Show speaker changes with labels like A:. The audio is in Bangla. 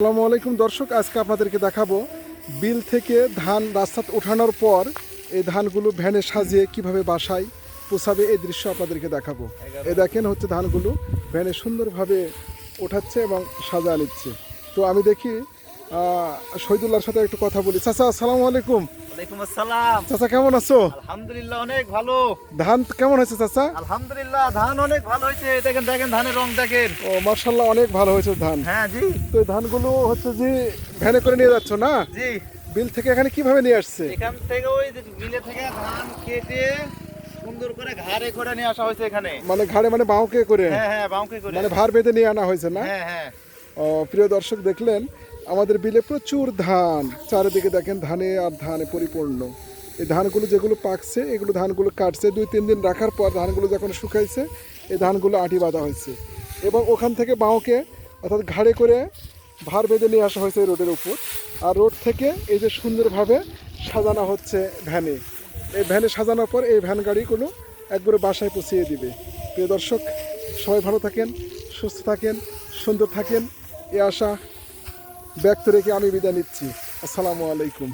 A: আসসালামু আলাইকুম দর্শক, আজকে আপনাদেরকে দেখাবো বিল থেকে ধান রাস্তাতে ওঠানোর পর এই ধানগুলো ভ্যানে সাজিয়ে কীভাবে বাসায় পোষাবে এই দৃশ্য আপনাদেরকে দেখাবো। এ দেখেন হচ্ছে ধানগুলো ভ্যানে সুন্দরভাবে ওঠাচ্ছে এবং সাজা নিচ্ছে। তো আমি দেখি শহীদুল্লাহর সাথে একটু কথা বলি। চাচা আসসালামু আলাইকুম।
B: ওয়ালাইকুম আসসালাম।
A: চাচা কেমন আছো?
B: আলহামদুলিল্লাহ অনেক ভালো।
A: ধান কেমন হয়েছে চাচা?
B: আলহামদুলিল্লাহ ধান অনেক ভালো হয়েছে। দেখেন দেখেন ধানের রং দেখেন।
A: ও অনেক ভালো হয়েছে ধান।
B: হ্যাঁ জি।
A: তো এই ধানগুলো হচ্ছে যে ভ্যানে করে নিয়ে যাচ্ছ না?
B: জি।
A: বিল থেকে এখানে কীভাবে নিয়ে আসছে?
B: এখান থেকে ওই মিলে থেকে ধান কেটে সুন্দর করে ঘাড়ে করে নিয়ে আসা হয়েছে এখানে।
A: মানে ঘাড়ে মানে বাউকে করে?
B: হ্যাঁ হ্যাঁ বাউকে করে।
A: মানে ভার বেঁধে নিয়ে আনা হয়েছে না?
B: হ্যাঁ হ্যাঁ।
A: ও, প্রিয় দর্শক দেখলেন আমাদের বিলে প্রচুর ধান। চারিদিকে দেখেন ধানে আর ধানে পরিপূর্ণ। এই ধানগুলো যেগুলো পাকছে, এগুলো ধানগুলো কাটছে। দুই, তিন দিন রাখার পর ধানগুলো যখন শুকাইছে, এই ধানগুলো আটি বাঁধা হয়েছে। এবং ওখান থেকে বাঁকে অর্থাৎ ঘাড়ে করে ভার বেঁধে নিয়ে আসা হয়েছে রোডের উপর। আর রোড থেকে এই যে সুন্দরভাবে সাজানো হচ্ছে ভ্যানে। এই ভ্যানে সাজানোর পর এই ভ্যান গাড়িগুলো একবারে বাসায় পৌঁছিয়ে দিবে। প্রিয় দর্শক, সবাই ভালো থাকেন, সুস্থ থাকেন, সুন্দর থাকেন। এ আশা ব্যক্ত রেখে আমি বিদায় নিচ্ছি। আসসালামু আলাইকুম।